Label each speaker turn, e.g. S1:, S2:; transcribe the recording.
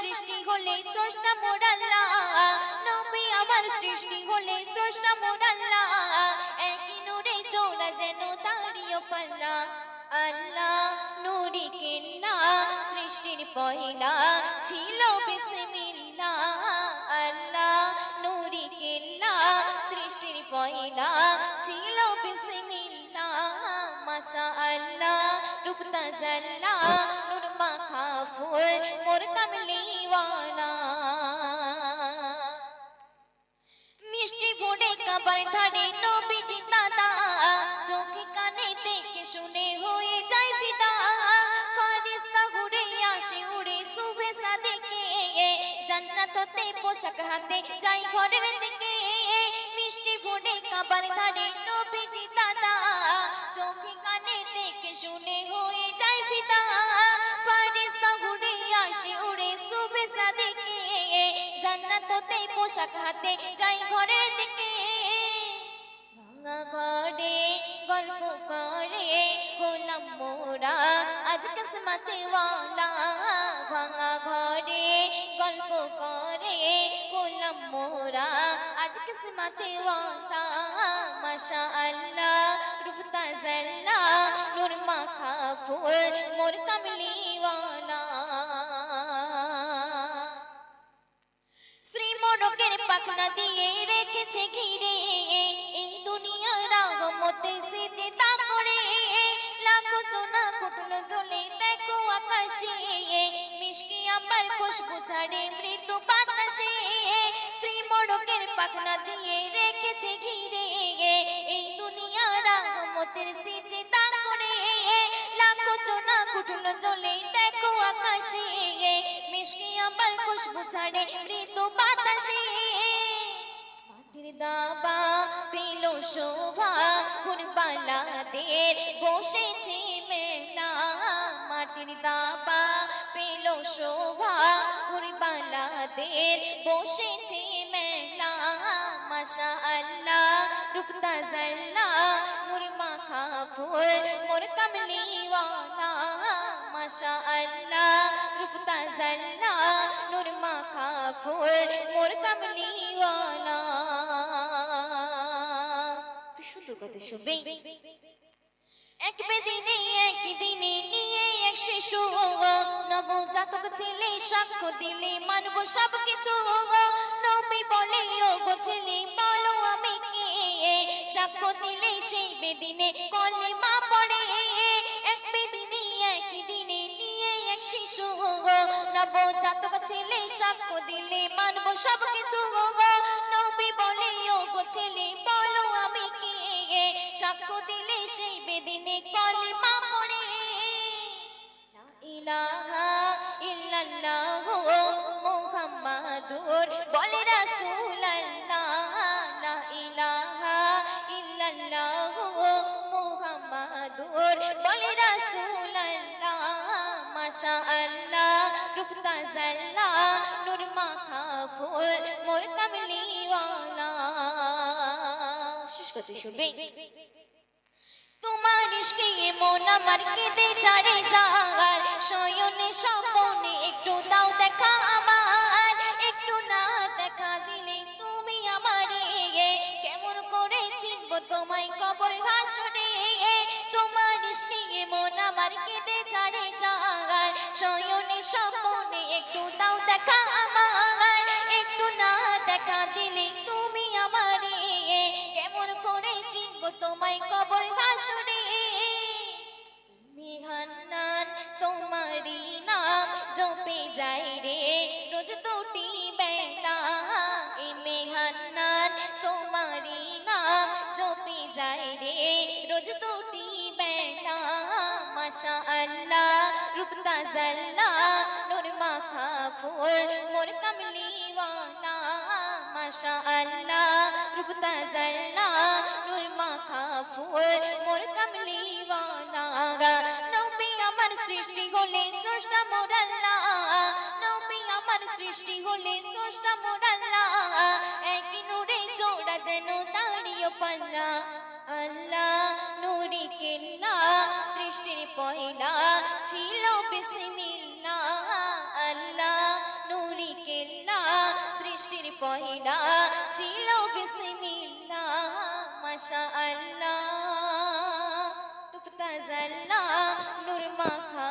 S1: সৃষ্টি হলে স্রষ্টা মোর আল্লাহ। নবী আমার সৃষ্টি হলে স্রষ্টা মোর আল্লাহ। একই নূরে জোড়া যেন দাঁড়িয়ে পাল্লা আল্লাহ নুরি কেল্লা, সৃষ্টির পয়লা ছিল বিসমিল্লা। আল্লাহ নুরি কেল্লা, সৃষ্টির পয়লা ছিল মাশা আল্লাহ, রূপ তাজাল্লা নূর মাখা ফুল মোর কামলিওয়ালা মিষ্টি ভোরে কাবার ধারে নবীজি দাদা, চোখে কানে দেখে শুনে হয়ে যায় ফিদা। ফারিস্তা ঘুরে আসে, উড়ে শুভে সাদিকে জান্নাত হতে পোশাক হাতে যাই ঘরের দিকে। মিষ্টি ভোরে কাবার ধারে নবীজি দাদা চোখে কানে দেখে শুনে হয়ে যায় ফিদা ফারিস্তা ঘুরে আসে উড়ে শুভে সাদিকে জান্নাত হতে পোশাক হাতে যাই ঘরের দিকে। ভাঙা ঘরে গল্প করে, গোলাম মোরা আজ কিসমতে ওয়ালা। ভাঙা ঘরে গল্প করে, গোলাম মোরা আজ কিসমতে ওয়ালা। মাশা আল্লাহ রূপ তাজাল্লা নূর মাখা ফুল, মোর কামলিওয়ালা। শ্রী মোরকের পাখনা দিয়ে রেখেছে ঘিরে, এই দুনিয়ার রহমতে সিজদা করে। লাখো জোনা কুটনো জ্বলে দেখো আকাশে মিশকি আমার খুশবু ছাড়ে মৃদু বাতাসে। শ্রী মোরকের পাখনা দিয়ে রেখেছে ঘিরে রহমতের সিজদা করে লাখো জোনা কুটনো জ্বলে দেখো আকাশে মিশকি আমার খুশবু ছাড়ে মৃদু বাতাসে। মাটির দাবা পেল শোভা কুরবালাদের বসেছে মেলা। মাটির দাবা পেল শোভা কুরবালাদের বসেছে মেলা। মাশা আল্লাহ রূপ তাজাল্লা নূর মাখা ফুল মোর কামলিওয়ালা মাশা আল্লাহ রূপ তাজাল্লা নূর মাখা ফুল মোর কামলিওয়ালা কি সুন্দর কথা শুনবে এক বেদিনে এক দিনে নিয়ে এক শিশু নবজাতক ছেলে সাক্ষ্য দিলে মানব সব কিছু নবী বলে ও গো ছেলে সাক্ষ্য দিলে সেই বেদিনে কলেমা পড়ে। এক বেদিনে এক দিনে নিয়ে এক শিশু নবজাতক ছেলে সাক্ষ্য দিলে মানব সব কিছু নবী বলে, ও গো ছেলে, বলো আমি কে? সাক্ষ্য দিলে সেই বেদিনে কলেমা পড়ে। ইলাহা ইল্লাল্লাহ মুহাম্মাদুর বলে রাসূলুল্লাহ। মাশা রূপ তাজাল্লা নূর মাখা ফুল, মোর কামলিওয়ালা। শেষ কথা শুনবে। তোমার ইশকে মন আমার কেঁদে ছাড়ে যার। শয়নে স্বপনে একটু দাও দেখা আমার। একটু না দেখা দিলে তুমি আমারে। কেমন করে চিনব তোমায় কবর হাসরে তোমার ইশকে মন আমার কেঁদে যার শয়নে স্বপনে একটু দাও দেখা আমার, একটু না দেখা দিলে তুমি আমারে। কেমন করে চিনব তোমায় কবর হাসরে মেঘান্নান তোমারই নাম জপে যায় রে, রোজ দুটি বেলা। এ মেঘান্নান তোমারই নাম জপে যায় রে, রোজ দুটি মাশা আল্লাহ, রূপ তাজাল্লা নূর মাখা ফুল মোর কামলিওয়ালা মাশা আল্লাহ, রূপ তাজাল্লা নূর মাখা ফুল মোর কামলিওয়ালা নবী আমার সৃষ্টি হলে স্রষ্টা মোর আল্লাহ। নবী আমার সৃষ্টি হলে স্রষ্টা মোর আল্লাহ। একই নূরে জোড়া যেন দাঁড়িয়ে পাল্লা। আল্লাহ, নুরি কেল্লা সৃষ্টির পয়লা ছিল বিসমিল্লা, আল্লাহ নুরি কেল্লা। সৃষ্টির পয়লা ছিল বিসমিল্লা মাশা আল্লাহ টুকতা জাল্লা নুর মাখা